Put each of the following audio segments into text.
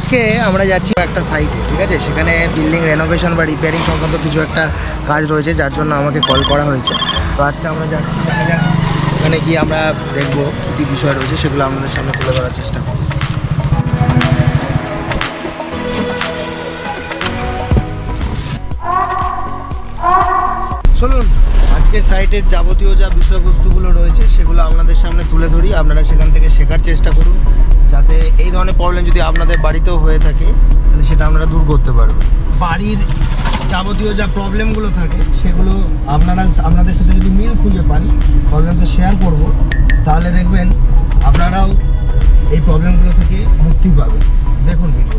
আজকে আমরা যাচ্ছি একটা সাইটে ঠিক আছে? সেখানে বিল্ডিং রেনোভেশন বা রিপেয়ারিং সংক্রান্ত কিছু একটা কাজ রয়েছে, যার জন্য আমাকে কল করা হয়েছে। তো আজকে আমরা যাচ্ছি ওখানে গিয়ে আমরা দেখব কী বিষয় রয়েছে, সেগুলো আমাদের সামনে তুলে ধরার চেষ্টা করব। চলুন, আজকে সাইটের যাবতীয় যা বিষয়বস্তুগুলো রয়েছে, সেগুলো আপনাদের সামনে তুলে ধরি। আপনারা সেখান থেকে শেখার চেষ্টা করুন। যাতে এই ধরনের প্রবলেম যদি আপনাদের বাড়িতেও হয়ে থাকে তাহলে সেটা আপনারা দূর করতে পারবেন। বাড়ির যাবতীয় যা প্রবলেমগুলো থাকে সেগুলো আপনারা আপনাদের সাথে যদি মিল খুঁজে পান প্রবলেমটা শেয়ার করব তাহলে দেখবেন আপনারাও এই প্রবলেমগুলো থেকে মুক্তি পাবেন। দেখুন ভিডিও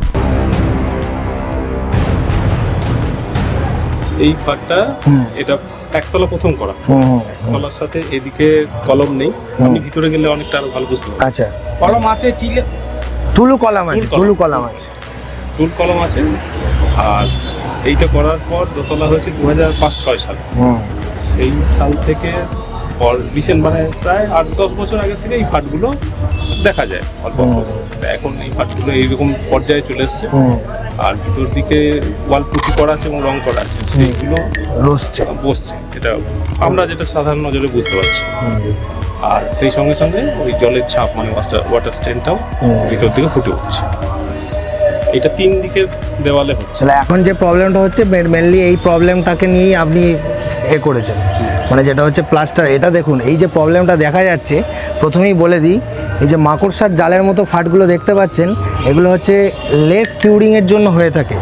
এই হুম। এটা একতলা প্রথম করা। হুম তলার সাথে এদিকে কলম নেই। আপনি ভিতরে গেলে অনেকটা আরও ভালো বুঝতে পারবেন আচ্ছা। কলম আছে টিলে টুলু কলাম আছে টুলু কলাম। আছে। টুল কলম আছে। আর এইটা করার পর দোতলা হয়েছে দু হাজার পাঁচ ছয় সাল। সেই সাল থেকে পর রিসেন্ট মানে প্রায় আট দশ বছর আগে থেকে এই ফাটগুলো দেখা যায়। অল্প অল্প। এখন এই ফাটগুলো এইরকম পর্যায়ে চলে এসছে। হুম। আর ভিতর দিকে ওয়াল পুটি করা আছে এবং রং করা আছে সেইগুলো রসছে বসছে। এটা আমরা যেটা সাধারণ নজরে বুঝতে পারছি। আর সেই সঙ্গে সঙ্গে ওই জলের ছাপ মানে ওয়াটার ওয়াটার স্ট্যান্ডটাও ভিতর দিকে ফুটে উঠছে। এটা তিন দিকে দেওয়ালে হচ্ছে। তাহলে এখন যে প্রবলেমটা হচ্ছে মেনলি এই প্রবলেমটাকে নিয়েই আপনি এ করেছেন। মানে যেটা হচ্ছে প্লাস্টার এটা দেখুন, এই যে প্রবলেমটা দেখা যাচ্ছে, প্রথমেই বলে দিই, এই যে মাকড়সার জালের মতো ফাটগুলো দেখতে পাচ্ছেন, এগুলো হচ্ছে লেস কিউরিংয়ের জন্য হয়ে থাকে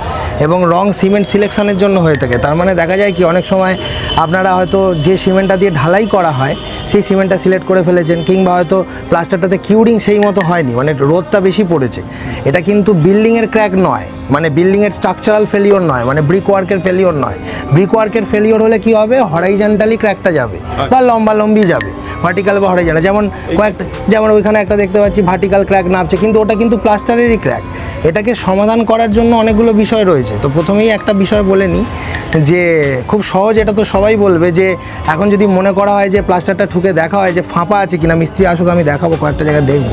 এবং রং সিমেন্ট সিলেকশানের জন্য হয়ে থাকে। তার মানে দেখা যায় কি, অনেক সময় আপনারা হয়তো যে সিমেন্টটা দিয়ে ঢালাই করা হয় সেই সিমেন্টটা সিলেক্ট করে ফেলেছেন কিংবা হয়তো প্লাস্টারটাতে কিউরিং সেই মতো হয়নি মানে রোদটা বেশি পড়েছে। এটা কিন্তু বিল্ডিংয়ের ক্র্যাক নয় মানে বিল্ডিংয়ের স্ট্রাকচারাল ফেলিওর নয় মানে ব্রিক ওয়ার্কের ফেলিওর নয়। ব্রিক ওয়ার্কের ফেলিওর হলে কি হবে? হরাইজেন্টালি ক্র্যাকটা যাবে বা লম্বা লম্বি যাবে। ভার্টিক্যাল বা হরাইজেন্টাল যেমন কয়েকটা যেমন ওইখানে একটা দেখতে পাচ্ছি ভার্টিক্যাল ক্র্যাক নামছে কিন্তু ওটা কিন্তু প্লাস্টারেরই ক্র্যাক এটাকে সমাধান করার জন্য অনেকগুলো বিষয় রয়েছে। তো প্রথমেই একটা বিষয় বলে নিই যে খুব সহজ এটা তো সবাই বলবে যে এখন যদি মনে করা হয় যে প্লাস্টারটা ঠুকে দেখা হয় যে ফাঁপা আছে কিনা মিস্ত্রি আসুক আমি দেখাবো কয়েকটা জায়গায় দেখব।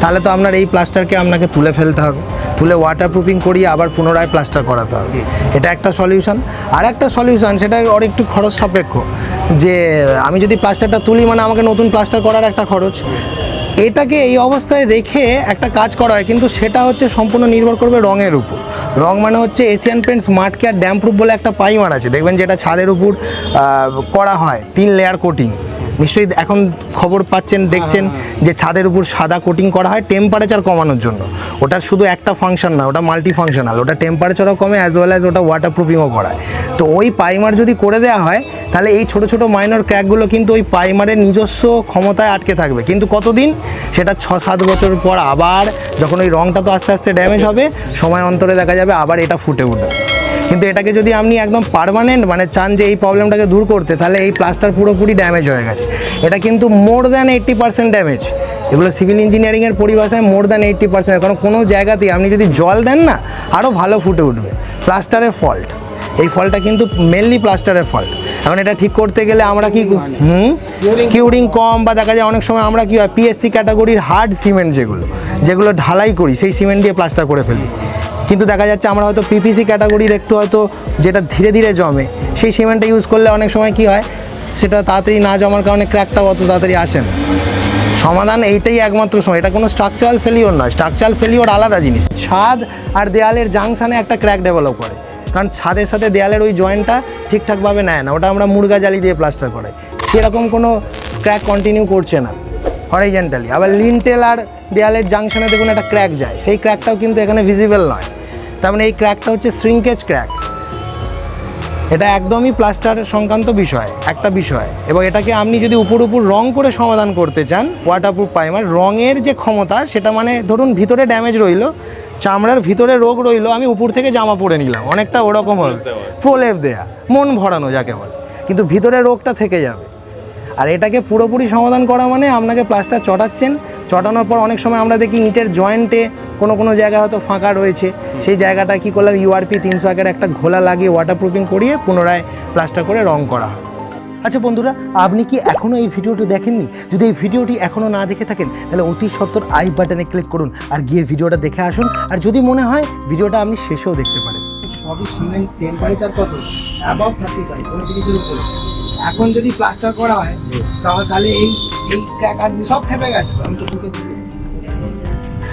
তাহলে তো আপনার এই প্লাস্টারকে আপনাকে তুলে ফেলতে হবে। তুলে ওয়াটার প্রুফিং করিয়ে আবার পুনরায় প্লাস্টার করাতে হবে। এটা একটা সলিউশন আর একটা সলিউশন সেটা ওর একটু খরচ সাপেক্ষ। যে আমি যদি প্লাস্টারটা তুলি মানে আমাকে নতুন প্লাস্টার করার একটা খরচ। এটাকে এই অবস্থায় রেখে একটা কাজ করা হয় কিন্তু সেটা হচ্ছে সম্পূর্ণ নির্ভর করবে রঙের উপর। রং মানে হচ্ছে Asian paint smart care damp proof বলে একটা পাইমার আছে। দেখবেন যেটা ছাদের উপর করা হয় তিন লেয়ার কোটিং নিশ্চয়ই এখন খবর পাচ্ছেন দেখছেন যে ছাদের উপর সাদা কোটিং করা হয় টেম্পারেচার কমানোর জন্য। ওটার শুধু একটা ফাংশন না ওটা মাল্টি ফাংশনাল ওটা টেম্পারেচারও কমে অ্যাজ ওয়েল অ্যাজ ওটা ওয়াটার প্রুফিংও করায়। তো ওই পাইমার যদি করে দেওয়া হয় তাহলে এই ছোট ছোট মাইনর ক্র্যাকগুলো কিন্তু ওই পাইমারের নিজস্ব ক্ষমতায় আটকে থাকবে। কিন্তু কতদিন? সেটা ছ সাত বছর পর আবার যখন ওই রংটা তো আস্তে আস্তে ড্যামেজ হবে সময় অন্তরে দেখা যাবে আবার এটা ফুটে উঠবে। কিন্তু এটাকে যদি আপনি একদম পারমানেন্ট মানে চান যে এই প্রবলেমটাকে দূর করতে, তাহলে এই প্লাস্টার পুরোপুরি ড্যামেজ হয়ে গেছে। এটা কিন্তু more than eighty percent damage এগুলো সিভিল ইঞ্জিনিয়ারিংয়ের পরিভাষায় মোর দ্যান এইট্টি পার্সেন্ট কারণ কোনো জায়গাতেই আপনি যদি জল দেন না আরও ভালো ফুটে উঠবে। প্লাস্টারের ফল্ট এই ফলটা কিন্তু মেনলি প্লাস্টারের ফল্ট এখন এটা ঠিক করতে গেলে আমরা কি হুম? কিউরিং কম বা দেখা যায় অনেক সময় আমরা কি হয় পিএসসি ক্যাটাগরির হার্ড সিমেন্ট যেগুলো যেগুলো ঢালাই করি, সেই সিমেন্ট দিয়ে প্লাস্টার করে ফেলি। কিন্তু দেখা যাচ্ছে আমরা হয়তো পিপিসি ক্যাটাগরির একটু হয়তো যেটা ধীরে ধীরে জমে, সেই সিমেন্টটা ইউজ করলে অনেক সময় কি হয়, সেটা তাড়াতাড়ি না জমার কারণে ক্র্যাকটাও অত তাড়াতাড়ি আসে না। সমাধান এইটাই একমাত্র সময়, এটা কোনো স্ট্রাকচারাল ফেলিওর নয় স্ট্রাকচারাল ফেলিওর আলাদা জিনিস। ছাদ আর দেয়ালের জাংশানে একটা ক্র্যাক ডেভেলপ করে, কারণ ছাদের সাথে দেয়ালের ওই জয়েন্টটা ঠিকঠাকভাবে নেয় না, ওটা আমরা মুরগা জালি দিয়ে প্লাস্টার করে। সেরকম কোনো ক্র্যাক কন্টিনিউ করছে না হরাইজেন্টালি আবার লিনটেল আর দেয়ালের জাংশনে দেখুন একটা ক্র্যাক যায়, সেই ক্র্যাকটাও কিন্তু এখানে ভিজিবল নয়। তার মানে এই ক্র্যাকটা হচ্ছে শ্রিঙ্কেজ ক্র্যাক এটা একদমই প্লাস্টার সংক্রান্ত বিষয় একটা বিষয়। এবং এটাকে আপনি যদি উপর উপর রং করে সমাধান করতে চান ওয়াটারপ্রুফ পাইমার রঙের যে ক্ষমতা সেটা মানে ধরুন ভিতরে ড্যামেজ রইল চামড়ার ভিতরে রোগ রইল আমি উপর থেকে জামা পরে নিলাম অনেকটা ওরকম দেওয়া। প্রলেপ দেয়া মন ভরানো যাকে বলে। কিন্তু ভিতরে রোগটা থেকে যাবে। আর এটাকে পুরোপুরি সমাধান করা মানে আপনাকে প্লাস্টার চটাচ্ছেন চটানোর পর অনেক সময় আমরা দেখি ইটের জয়েন্টে কোনো কোনো জায়গায় হয়তো ফাঁকা রয়েছে। সেই জায়গাটা কি করলাম? ইউআরপি তিনশো একের একটা ঘোলা লাগিয়ে ওয়াটার প্রুফিং করিয়ে পুনরায় প্লাস্টার করে রং করা হয়। আচ্ছা বন্ধুরা আপনি কি এখনও এই ভিডিওটি দেখেননি? যদি এই ভিডিওটি এখনও না দেখে থাকেন তাহলে অতি সত্তর আই বাটনে ক্লিক করুন আর গিয়ে ভিডিওটা দেখে আসুন। আর যদি মনে হয় ভিডিওটা আপনি শেষেও দেখতে পারেন। সবই সিমেন্ট টেম্পারেচার কত? অ্যাবাভ থার্টি ফাইভ উপরে। এখন যদি প্লাস্টার করা হয় তাহলে তাহলে এই এই ক্র্যাক আসবে সব ফেপে গেছে। তো আমি তো চোখে।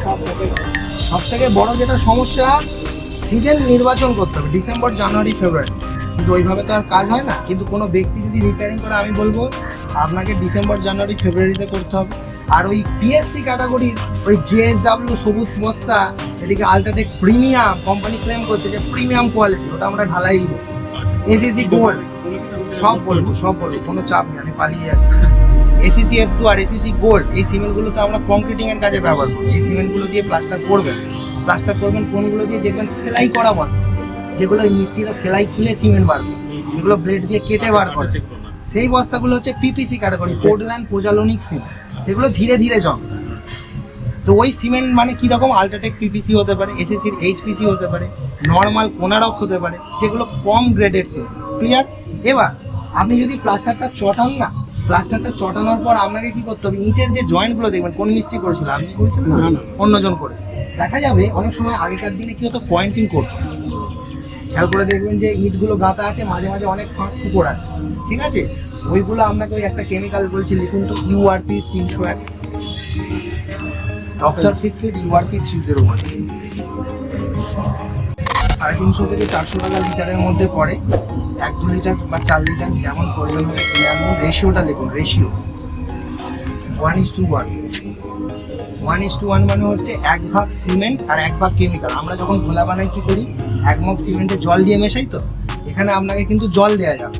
সব ফেপে গেছে। সব থেকে বড় যেটা সমস্যা সিজন নির্বাচন করতে হবে ডিসেম্বর জানুয়ারি ফেব্রুয়ারি কিন্তু ওইভাবে তো আর কাজ হয় না। কিন্তু কোনো ব্যক্তি যদি রিপেয়ারিং করে আমি বলব আপনাকে ডিসেম্বর জানুয়ারি ফেব্রুয়ারিতে করতে হবে। আর ওই পিএসসি ক্যাটাগরির ওই জেএসডাব্লিউ সবুজ বস্তা এদিকে আলট্রাটেক প্রিমিয়াম কোম্পানি ক্লেম করছে যে প্রিমিয়াম কোয়ালিটি ওটা আমরা ঢালাই দিচ্ছি এসিসি গোল্ড সব বলব সব বলব কোনো চাপ নেই, আমি পালিয়ে যাচ্ছি। এসিসি এফ টু আর এসিসি গোল্ড এই সিমেন্টগুলো তো আমরা কংক্রিটিং এর কাজে ব্যবহার করি। এই সিমেন্টগুলো দিয়ে প্লাস্টার করবেন। প্লাস্টার করবেন কোনগুলো দিয়ে? দেখবেন সেলাই করা বস্তা। যেগুলো মিস্ত্রিরা সেলাই খুলে সিমেন্ট বার করে। যেগুলো ব্লেড দিয়ে কেটে বার করে। সেই বস্তাগুলো হচ্ছে PPC category Portland pozzolanic cement সেগুলো ধীরে ধীরে জম। তো ওই সিমেন্ট মানে কীরকম? আল্ট্রাটেক পিপিসি হতে পারে এসএসির এইচপিসি হতে পারে নর্মাল কোনারক হতে পারে, যেগুলো কম গ্রেডেড সিমেন্ট ক্লিয়ার এবার আপনি যদি প্লাস্টারটা চটান না প্লাস্টারটা চটানোর পর আপনাকে কি করতে হবে? ইটের যে জয়েন্টগুলো দেখবেন কোন মিস্ত্রি করেছিল? আপনি করেছেন না অন্যজন করে। দেখা যাবে অনেক সময় আগেকার দিনে কি হতো? পয়েন্টিং করতো। খেয়াল করে দেখবেন যে ইটগুলো গাঁথা আছে মাঝে মাঝে অনেক ফাঁক ফুকর আছে। ঠিক আছে? ওইগুলো আপনাকে ওই একটা কেমিক্যাল বলছি লিখুন তো ইউআরপি তিনশো এক। Doctor fixed URP three zero one সাড়ে তিনশো থেকে চারশো টাকা লিটারের মধ্যে পড়ে। এক দু লিটার বা চার লিটার যেমন প্রয়োজন হবে কিনে আনবেন রেশিওটা লিখুন ratio. One is to one one is to one মানে হচ্ছে এক ভাগ সিমেন্ট আর এক ভাগ কেমিক্যাল। আমরা যখন গোলা বানাই কী করি? এক মগ সিমেন্টে জল দিয়ে মেশাই তো? এখানে আপনাকে কিন্তু জল দেওয়া যাবে।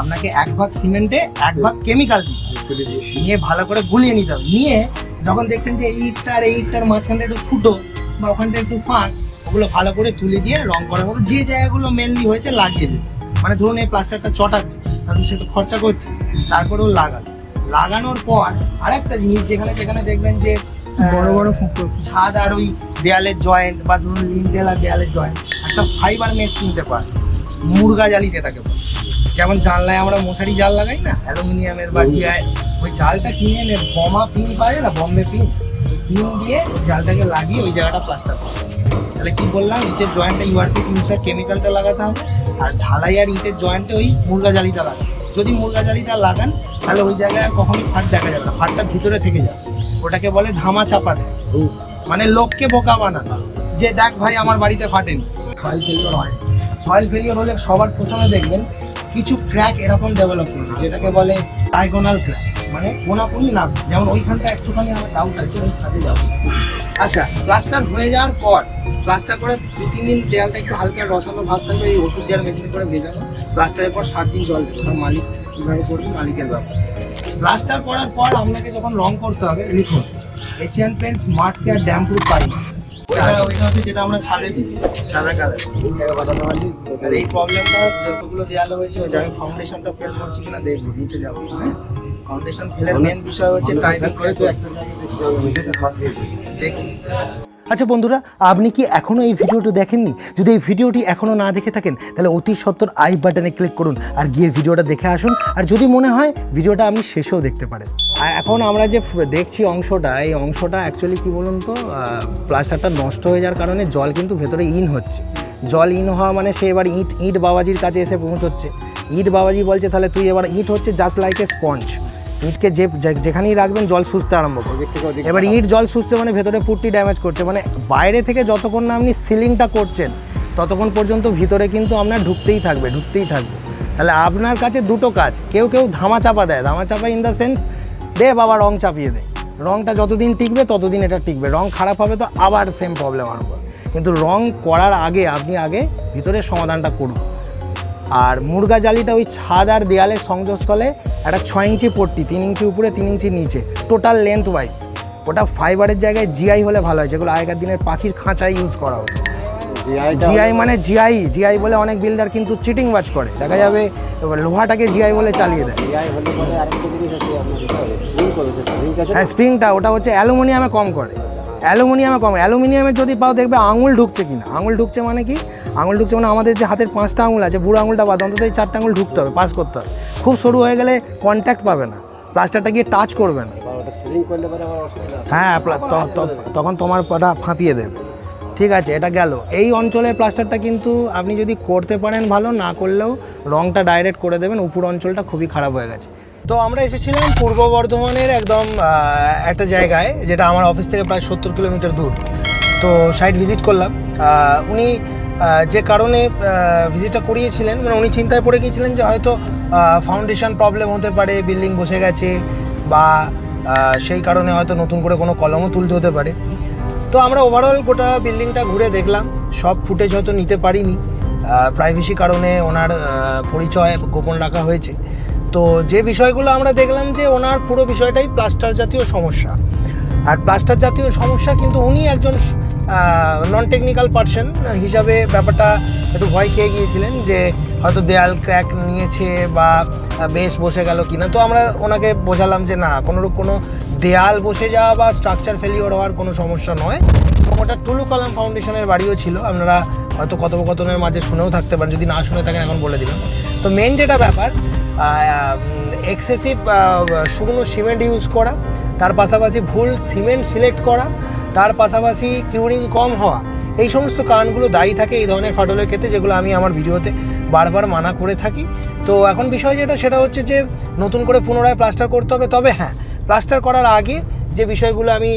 আপনাকে এক ভাগ সিমেন্টে এক ভাগ কেমিক্যাল দিতে নিয়ে ভালো করে গুলিয়ে নিতে হবে। নিয়ে যখন দেখছেন যে এই ইটটা আর এই ইটটার মাঝখানটা একটু ফুটো বা ওখানটা একটু ফাঁক ওগুলো ভালো করে তুলে দিয়ে রং করার মতো যে জায়গাগুলো মেনলি হয়েছে লাগিয়ে দেবে। মানে ধরুন এই প্লাস্টারটা চটাচ্ছে তাহলে সে তো খরচা করছে তারপরেও লাগালো। লাগানোর পর আরেকটা জিনিস যেখানে যেখানে দেখবেন যে বড় বড় ছাদ আর ওই দেয়ালের জয়েন্ট বা ধরুন লিন্টেল আর দেয়ালের জয়েন্ট একটা ফাইবার মেস কিনতে পারে মুরগা জালি যেটাকে বলে। যেমন জানলায় আমরা মশারি জাল লাগাই না অ্যালুমিনিয়ামের বা জিআই ওই জালটা কিনে এনে বমা পিন পাওয়া যায় না বম্বে পিন পিন দিয়ে জালটাকে লাগিয়ে ওই জায়গাটা প্লাস্টার করা। তাহলে কি বললাম, ইটের জয়েন্টে ইউআরপি তিনশো কেমিক্যালটা লাগাতে হবে, আর ঢালাই আর ইটের জয়েন্টে ওই মুরগা জালিটা লাগান। যদি মুরগা জালিটা লাগান, তাহলে ওই জায়গায় আর কখনোই ফাট দেখা যাবে না ফাটটা ভিতরে থেকে যাবে। ওটাকে বলে ধামা চাপা দেয়। মানে লোককে বোকা বানানো। যে দেখ ভাই, আমার বাড়িতে ফাটেনি। সয়েল ফেলিওর হয়। সয়েল ফেলিওর হলে সবার প্রথমে দেখবেন, কিছু ক্র্যাক এরকম ডেভেলপ করবে যেটাকে বলে ডায়গোনাল ক্র্যাক মানে কোনাকুনি না, যেমন ওইখানটা একটুখানি আমার ডাউট আছে ওই ছাদে যাব। আচ্ছা প্লাস্টার হয়ে যাওয়ার পর প্লাস্টার করে দু, তিন দিন দেয়ালটা একটু হালকা রসালো ভাব থাকবে এই ওষুধ দেওয়ার মেশিন করে ভেজানো প্লাস্টারের পর সাত দিন জল দেবে। মালিক কীভাবে করবে, মালিকের ব্যাপার। প্লাস্টার করার পর আপনাকে যখন রং করতে হবে, লিখুন Asian paint smart care damp proof হচ্ছে যেটা আমরা ছাদে দিই। সাদা কালার। এই প্রবলেমটা যতগুলো দেওয়ালে হয়েছে আমি ফাউন্ডেশনটা ফেল করছি কিনা দেখব, নিচে যাব। ফাউন্ডেশন ফেলের মেন বিষয় হচ্ছে টাইমিং করে তো দেখছি। আচ্ছা বন্ধুরা আপনি কি এখনও এই ভিডিওটি দেখেননি? যদি এই ভিডিওটি এখনও না দেখে থাকেন তাহলে অতি সত্তর আই বাটনে ক্লিক করুন আর গিয়ে ভিডিওটা দেখে আসুন। আর যদি মনে হয় ভিডিওটা আপনি শেষেও দেখতে পারেন। আর এখন আমরা যে দেখছি অংশটা এই অংশটা অ্যাকচুয়ালি কি বলুন তো প্লাস্টারটা নষ্ট হয়ে যাওয়ার কারণে জল কিন্তু ভেতরে ইন হচ্ছে। জল ইন হওয়া মানে সে এবার ইট ইট বাবাজির কাছে এসে পৌঁছচ্ছে। ইট বাবাজি বলছে তাহলে তুই এবার ইট হচ্ছে জাস্ট লাইক এ স্পঞ্জ ইটকে যে যেখানেই রাখবেন জল সুস্থ আরম্ভ করবে। এবার ইট জল সুস্থ মানে ভেতরে পুট্টি ড্যামেজ করছে। মানে বাইরে থেকে যতক্ষণ না আপনি সিলিংটা করছেন ততক্ষণ পর্যন্ত ভিতরে কিন্তু আপনার ঢুকতেই থাকবে ঢুকতেই থাকবে। তাহলে আপনার কাছে দুটো কাজ। কেউ কেউ ধামা চাপা দেয়। ধামা চাপা ইন দ্য সেন্স দে বাবা রং চাপিয়ে দে। রংটা যতদিন টিকবে ততদিন এটা টিকবে। রং খারাপ হবে তো আবার সেম প্রবলেম হবে। কিন্তু রং করার আগে আপনি আগে ভিতরে সমাধানটা করুন। আর মুরগা জালিটা ওই ছাদ আর দেয়ালের সংযোগস্থলে একটা ছয় ইঞ্চি পট্টি তিন ইঞ্চি উপরে তিন ইঞ্চি নিচে টোটাল লেন্থ ওয়াইজ ওটা ফাইবারের জায়গায় জিআই হলে ভালো হয় যেগুলো আগেকার দিনের পাখির খাঁচায় ইউজ করা হতো। জিআই মানে জিআই জিআই বলে অনেক বিল্ডার কিন্তু চিটিং বাজ করে। দেখা যাবে লোহাটাকে জিআই বলে চালিয়ে দেয়। হ্যাঁ স্প্রিংটা ওটা হচ্ছে অ্যালুমিনিয়ামে কম করে। অ্যালুমিনিয়ামে কম অ্যালুমিনিয়ামের যদি পাও দেখবে আঙুল ঢুকছে কিনা। আঙুল ঢুকছে মানে কি? আঙুল ঢুকছে মানে আমাদের যে হাতের পাঁচটা আঙুল আছে, বুড়ো আঙুলটা বাদ, অন্তত এই চারটা আঙুল ঢুকতে হবে পাস করতে হবে। খুব সরু হয়ে গেলে কন্ট্যাক্ট পাবে না। প্লাস্টারটা গিয়ে টাচ করবে না। হ্যাঁ তখন তোমার পাটা ফাঁপিয়ে দেবে। ঠিক আছে, এটা গেল। এই অঞ্চলের প্লাস্টারটা কিন্তু আপনি যদি করতে পারেন ভালো, না করলেও রংটা ডাইরেক্ট করে দেবেন, উপর অঞ্চলটা খুবই খারাপ হয়ে গেছে। তো আমরা এসেছিলাম পূর্ব বর্ধমানের একদম একটা জায়গায়, যেটা আমার অফিস থেকে প্রায় সত্তর কিলোমিটার দূর। তো সাইট ভিজিট করলাম। উনি যে কারণে ভিজিটটা করিয়েছিলেন মানে উনি চিন্তায় পড়ে গিয়েছিলেন যে হয়তো ফাউন্ডেশন প্রবলেম হতে পারে বিল্ডিং বসে গেছে, বা সেই কারণে হয়তো নতুন করে কোনো কলমও তুলতে হতে পারে। তো আমরা ওভারঅল গোটা বিল্ডিংটা ঘুরে দেখলাম। সব ফুটেজ হয়তো নিতে পারিনি। প্রাইভেসি কারণে ওনার পরিচয় গোপন রাখা হয়েছে। তো যে বিষয়গুলো আমরা দেখলাম যে ওনার পুরো বিষয়টাই প্লাস্টার জাতীয় সমস্যা। আর প্লাস্টার জাতীয় সমস্যা কিন্তু উনি একজন নন টেকনিক্যাল পার্সন হিসাবে ব্যাপারটা একটু ভয় খেয়ে গিয়েছিলেন যে হয়তো দেয়াল ক্র্যাক নিয়েছে বা বেশ বসে গেল কিনা। তো আমরা ওনাকে বোঝালাম যে না, কোনোরূপ কোনো দেয়াল বসে যাওয়া বা স্ট্রাকচার ফেলিওর হওয়ার কোনো সমস্যা নয়। ওটা টুলু কলাম ফাউন্ডেশনের বাড়িও ছিল। আপনারা হয়তো কথোপকথনের মাঝে শুনেও থাকতে পারেন, যদি না শুনে থাকেন এখন বলে দিলাম। তো মেন যেটা ব্যাপার এক্সেসিভ শুকনো সিমেন্ট ইউজ করা, তার পাশাপাশি ভুল সিমেন্ট সিলেক্ট করা, তার পাশাপাশি কিউরিং কম হওয়া, এই সমস্ত কারণগুলো দায়ী থাকে এই ধরনের ফাটলের ক্ষেত্রে, যেগুলো আমি আমার ভিডিওতে বারবার মানা করে থাকি। তো এখন বিষয় যেটা, সেটা হচ্ছে যে নতুন করে পুনরায় প্লাস্টার করতে হবে। তবে হ্যাঁ প্লাস্টার করার আগে যে বিষয়গুলো আমি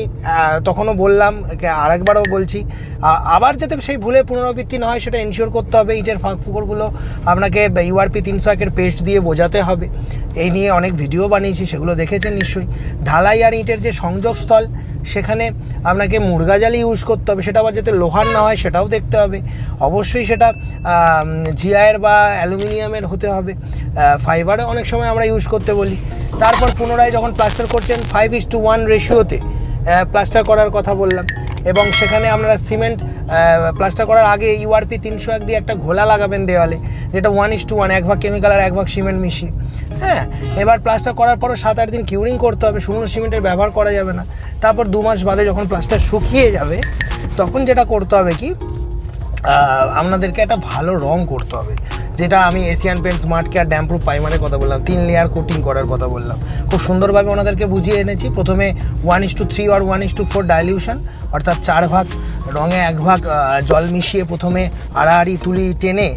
তখনও বললাম আরেকবারও বলছি। আবার যাতে সেই ভুলে পুনরাবৃত্তি না হয়, সেটা এনশিওর করতে হবে। ইটের ফাঁক ফুকরগুলো আপনাকে ইউআরপি তিনশো একের পেস্ট দিয়ে বোঝাতে হবে। এই নিয়ে অনেক ভিডিও বানিয়েছি, সেগুলো দেখেছেন নিশ্চয়ই। ঢালাই আর ইটের যে সংযোগস্থল, সেখানে আপনাকে মুরগাজালি ইউজ করতে হবে। সেটা আবার যাতে লোহার না হয়, সেটাও দেখতে হবে। অবশ্যই সেটা জিআইয়ের বা অ্যালুমিনিয়ামের হতে হবে। ফাইবারও অনেক সময় আমরা ইউজ করতে বলি। তারপর পুনরায় যখন প্লাস্টার করছেন ফাইভ ইস টু ওয়ান রেশিওতে প্লাস্টার করার কথা বললাম। এবং সেখানে আপনারা সিমেন্ট প্লাস্টার করার আগে ইউআরপি তিনশো এক দিয়ে একটা ঘোলা লাগাবেন দেওয়ালে, যেটা ওয়ান ইস টু ওয়ান এক ভাগ কেমিক্যাল আর এক ভাগ সিমেন্ট মিশিয়ে। হ্যাঁ এবার প্লাস্টার করার পরও সাত আট দিন কিউরিং করতে হবে, শুকনো সিমেন্টের ব্যবহার করা যাবে না। তারপর দু মাস বাদে যখন প্লাস্টার শুকিয়ে যাবে, তখন যেটা করতে হবে কি আপনাদেরকে একটা ভালো রং করতে হবে। যেটা আমি Asian paint smart care damp proof পাইমারের কথা বললাম। তিন লেয়ার কোটিং করার কথা বললাম। খুব সুন্দরভাবে ওনাদেরকে বুঝিয়ে এনেছি। প্রথমে one is two three R one is to four dilution অর্থাৎ চার ভাগ রঙে এক ভাগ জল মিশিয়ে প্রথমে আড়াআড়ি তুলি টেনে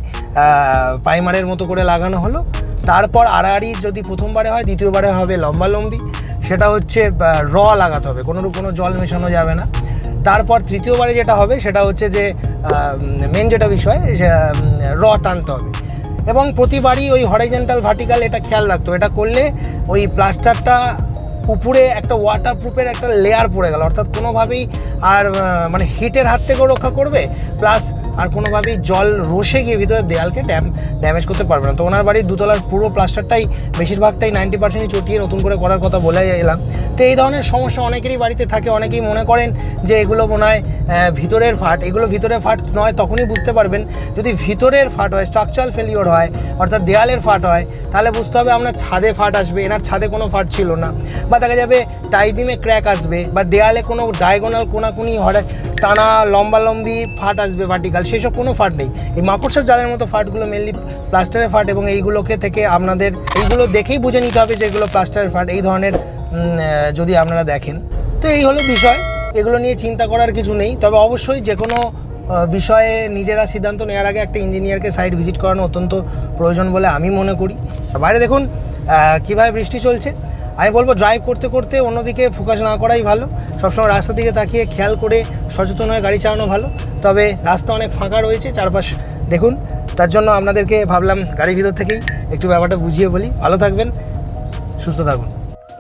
পাইমারের মতো করে লাগানো হলো। তারপর আড়াআড়ি যদি প্রথমবারে হয়, দ্বিতীয়বারে হবে লম্বা লম্বি সেটা হচ্ছে র লাগাতে হবে। কোনো কোনো জল মেশানো যাবে না। তারপর তৃতীয়বারে যেটা হবে, সেটা হচ্ছে যে মেন যেটা বিষয় র টানতে হবে। এবং প্রতিবারই ওই হরাইজেন্টাল ভার্টিক্যাল এটা খেয়াল রাখতো এটা করলে ওই প্লাস্টারটা উপরে একটা ওয়াটারপ্রুফের একটা লেয়ার পড়ে গেল। অর্থাৎ কোনোভাবেই আর মানে হিটের হাত থেকেও রক্ষা করবে প্লাস আর কোনোভাবেই জল রসে গিয়ে ভিতরে দেয়ালকে ড্যাম ড্যামেজ করতে পারবে না। তো ওনার বাড়ির দুতলার পুরো প্লাস্টারটাই বেশিরভাগটাই নাইনটি পার্সেন্টই চটিয়ে নতুন করে করার কথা বলে এলাম। তো এই ধরনের সমস্যা অনেকেরই বাড়িতে থাকে, অনেকেই মনে করেন যে এগুলো মনে হয় ভিতরের ফাট। এগুলো ভিতরের ফাট নয়, তখনই বুঝতে পারবেন। যদি ভিতরের ফাট হয় স্ট্রাকচারাল ফেলিওর হয়, অর্থাৎ দেয়ালের ফাট হয়, তাহলে বুঝতে হবে আপনার ছাদে ফাট আসবে। এনার ছাদে কোনো ফাট ছিল না। বা দেখা যাবে টাইবিমে ক্র্যাক আসবে, বা দেয়ালে কোনো ডায়াগোনাল কোনাকুনি হরে টানা লম্বা লম্বি ফাট আসবে ভার্টিক্যাল সেসব কোনো ফাট নেই। এই মাকড়সার জালের মতো ফাটগুলো মেনলি প্লাস্টারের ফাট এবং এইগুলোকে থেকে আপনাদের, এইগুলো দেখেই বুঝে নিতে হবে যে এগুলো প্লাস্টারের ফাট। এই ধরনের যদি আপনারা দেখেন। তো এই হলো বিষয়। এগুলো নিয়ে চিন্তা করার কিছু নেই। তবে অবশ্যই যে কোনো বিষয়ে নিজেরা সিদ্ধান্ত নেওয়ার আগে একটা ইঞ্জিনিয়ারকে সাইট ভিজিট করানো অত্যন্ত প্রয়োজন বলে আমি মনে করি। বাইরে দেখুন কীভাবে বৃষ্টি চলছে। আমি বলব ড্রাইভ করতে করতে অন্যদিকে ফোকাস না করাই ভালো। সবসময় রাস্তার দিকে তাকিয়ে খেয়াল করে সচেতন হয়ে গাড়ি চালানো ভালো। তবে রাস্তা অনেক ফাঁকা রয়েছে, চারপাশ দেখুন। তার জন্য আপনাদেরকে ভাবলাম গাড়ির ভিতর থেকেই একটু ব্যাপারটা বুঝিয়ে বলি। ভালো থাকবেন, সুস্থ থাকুন।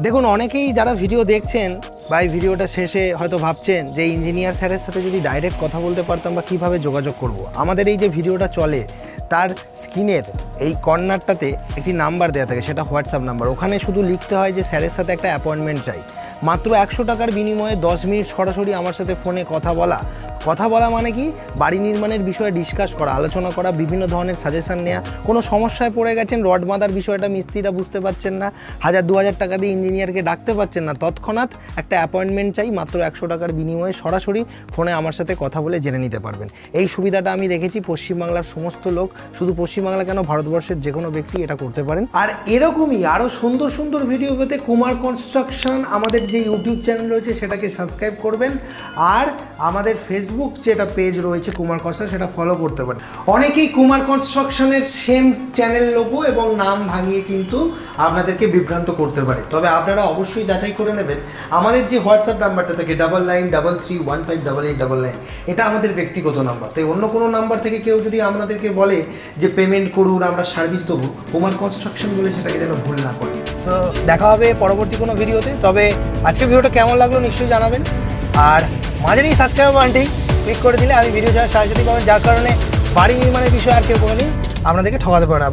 দেখুন, অনেকেই যারা ভিডিও দেখছেন এই ভিডিওটা শেষে হয়তো ভাবছেন যে ইঞ্জিনিয়ার স্যারের সাথে যদি ডাইরেক্ট কথা বলতে পারতাম বা কীভাবে যোগাযোগ করব। আমাদের এই যে ভিডিওটা চলে, তার স্ক্রিনের এই কর্নারটাতে একটি নাম্বার দেওয়া থাকে, সেটা হোয়াটসঅ্যাপ নাম্বার ওখানে শুধু লিখতে হয় যে স্যারের সাথে একটা অ্যাপয়েন্টমেন্ট চাই মাত্র একশো টাকার বিনিময়ে দশ মিনিট সরাসরি আমার সাথে ফোনে কথা বলা কথা বলা মানে কি? বাড়ি নির্মাণের বিষয়ে ডিসকাস করা, আলোচনা করা, বিভিন্ন ধরনের সাজেশন নেওয়া কোনো সমস্যায় পড়ে গেছেন? রড বাঁধার বিষয়টা মিস্ত্রিরা বুঝতে পারছেন না। হাজার দু হাজার টাকা দিয়ে ইঞ্জিনিয়ারকে ডাকতে পারছেন না। তৎক্ষণাৎ একটা অ্যাপয়েন্টমেন্ট চাই, মাত্র একশো টাকার বিনিময়ে সরাসরি ফোনে আমার সাথে কথা বলে জেনে নিতে পারবেন। এই সুবিধাটা আমি রেখেছি পশ্চিমবাংলার সমস্ত লোক। শুধু পশ্চিমবাংলা কেন? ভারতবর্ষের যে কোনো ব্যক্তি এটা করতে পারেন। আর এরকমই আরও সুন্দর সুন্দর ভিডিও পেতে কুমার কনস্ট্রাকশন আমাদের যে ইউটিউব চ্যানেল রয়েছে, সেটাকে সাবস্ক্রাইব করবেন। আর আমাদের ফেসবুক যেটা পেজ রয়েছে কুমার কনস্ট্রাকশন, সেটা ফলো করতে পারেন। অনেকেই কুমার কনস্ট্রাকশনের সেম চ্যানেল লোগো এবং নাম ভাঙিয়ে কিন্তু আপনাদেরকে বিভ্রান্ত করতে পারে। তবে আপনারা অবশ্যই যাচাই করে নেবেন। আমাদের যে হোয়াটসঅ্যাপ নাম্বারটা থাকে double nine double three one five double eight double nine এটা আমাদের ব্যক্তিগত নাম্বার তাই অন্য কোনো নাম্বার থেকে কেউ যদি আপনাদেরকে বলে যে পেমেন্ট করুন, আমরা সার্ভিস দেবো, কুমার কনস্ট্রাকশন বলে সেটাকে যেন ভুল না করে। তো দেখা হবে পরবর্তী কোনো ভিডিওতে তবে আজকে ভিডিওটা কেমন লাগল নিশ্চয়ই জানাবেন। আর মাঝেরই সাবস্ক্রাইব বাটনটি ক্লিক করে দিলে আমি ভিডিও ছাড়া সাহায্য পাবেন। যার কারণে বাড়ি নির্মাণের বিষয়ে আর কেউ কোনো দিন আপনাদেরকে ঠকাতে পারে না।